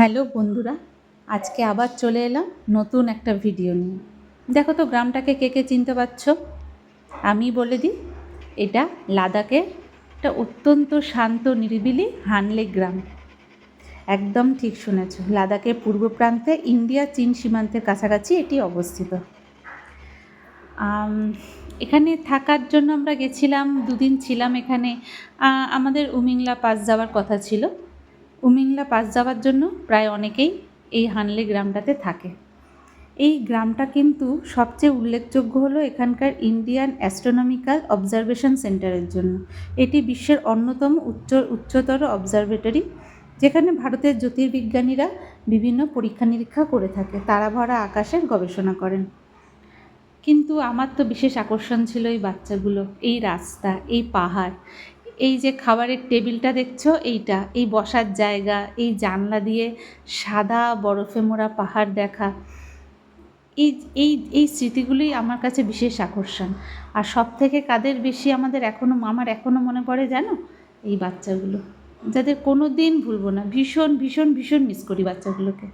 Hello বন্ধুরা, আজকে আবার চলে এলাম নতুন একটা ভিডিও নিয়ে। দেখো তো গ্রামটাকে কে কে চিনতে পারছ? আমি বলে দিই, এটা লাদাখের একটা অত্যন্ত শান্ত, নিরিবিলি হানলে গ্রাম। একদম ঠিক শুনেছ, লাদাখের পূর্ব প্রান্তে ইন্ডিয়া, চীন সীমান্তের কাছাকাছি এটি অবস্থিত। এখানে থাকার জন্য আমরা গেছিলাম, দুদিন ছিলাম এখানে। আমাদের উমিংলা পাস যাওয়ার কথা ছিল। উমিংলা পাস যাওয়ার জন্য প্রায় অনেকেই এই হানলে গ্রামটাতে থাকে। এই গ্রামটা কিন্তু সবচেয়ে উল্লেখযোগ্য হলো এখানকার ইন্ডিয়ান অ্যাস্ট্রোনমিক্যাল অবজারভেশন সেন্টারের জন্য। এটি বিশ্বের অন্যতম উচ্চ, উচ্চতর অবজারভেটরি যেখানে ভারতের জ্যোতির্বিজ্ঞানীরা বিভিন্ন পরীক্ষা নিরীক্ষা করে থাকে, তারা ভরা আকাশের গবেষণা করেন। কিন্তু আমার তো বিশেষ আকর্ষণ ছিল এই বাচ্চাগুলো, এই রাস্তা, এই পাহাড় এই যে খাবারের টেবিলটা দেখছ, এইটা। এই বসার জায়গা, এই জানলা দিয়ে সাদা বরফে মোড়া পাহাড় দেখা। এই এই এই স্মৃতিগুলোই আমার কাছে বিশেষ আকর্ষণ। আর সব থেকে কাদের বেশি আমাদের এখনও আমার এখনও মনে পড়ে জানো? এই বাচ্চাগুলো। যাদের কোনো দিন ভুলবো না। ভীষণ ভীষণ ভীষণ মিস করি বাচ্চাগুলোকে।